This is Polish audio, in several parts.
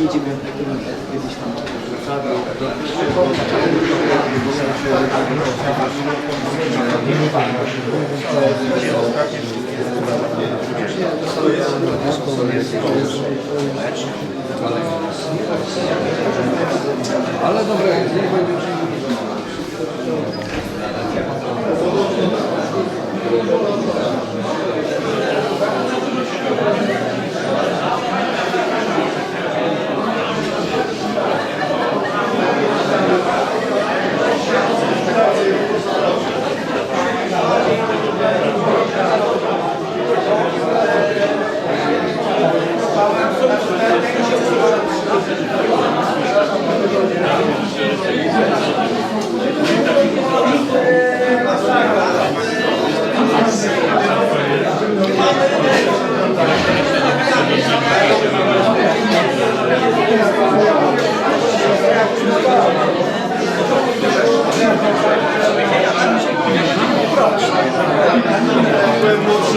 Jedziemy kiedyś tam do Warszawy, do Ale dobra, niech będzie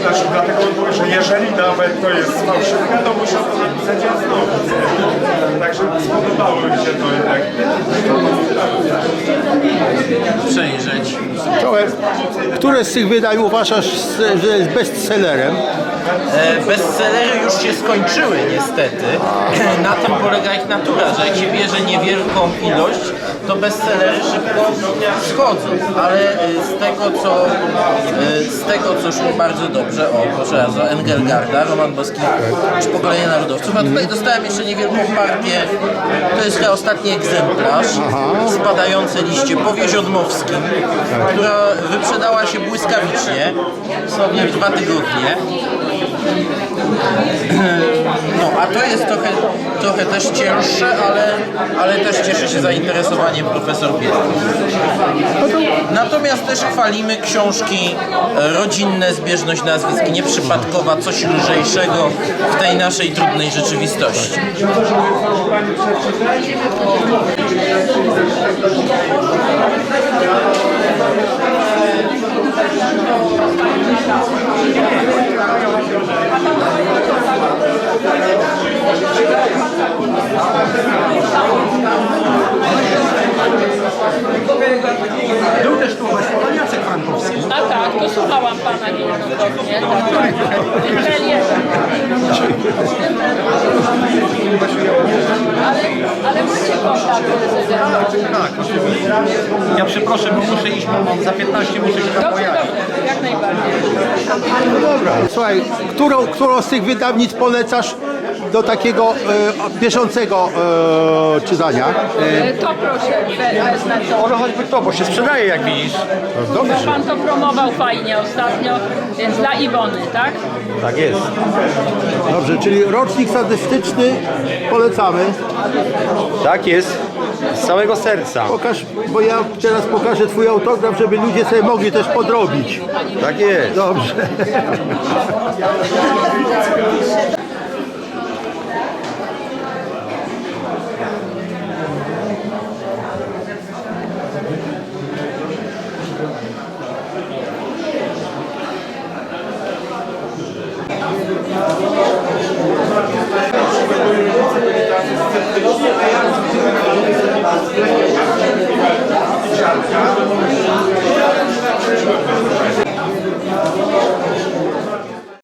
Znaczy, dlatego mówię, że jeżeli nawet to jest fałszywka, to muszę to napisać jasno. Także spodobało mi się to jednak. przejrzeć. Które z tych wydań uważasz, że jest bestsellerem? E, Bestsellery już się skończyły niestety. Na tym polega ich natura, że jak się bierze niewielką ilość, to bestsellery szybko schodzą. Ale e, z tego co, e, z tego co szło bardzo dobrze, o proszę bardzo, Engelgarda, Roman Boski czy Pokolenie Narodowców, a tutaj dostałem jeszcze niewielką partię, to jest chyba ostatni egzemplarz, spadające liście Powieziodmowskim, która wyprzedała się błyskawicznie, dosłownie w dwa tygodnie. No, a to jest trochę, trochę też cięższe, ale, ale też cieszy się zainteresowaniem profesor Bielki. Natomiast też chwalimy książki rodzinne, zbieżność nazwisk nieprzypadkowa, coś lżejszego w tej naszej trudnej rzeczywistości. Tak, to słuchałam pana niejednokrotnie. Relief. Ale, ale macie kontakt ze mną. Tak, oczywiście. Ja przeproszę, bo muszę iść, bo mam za 15 muszę się tam Dobrze, dobrze, jak najbardziej. Dobra. Słuchaj, którą, którą z tych wydawnic polecasz do takiego e, bieżącego e, czytania? E, To proszę, we- wezmę to. Może choćby to, bo się sprzedaje jak widzisz. No Bo pan to promował fajnie ostatnio, więc dla Iwony, tak? Tak jest. Dobrze, czyli rocznik statystyczny polecamy. Tak jest. Z całego serca. Pokaż, bo ja teraz pokażę twój autograf, żeby ludzie sobie mogli też podrobić. Tak jest. Dobrze.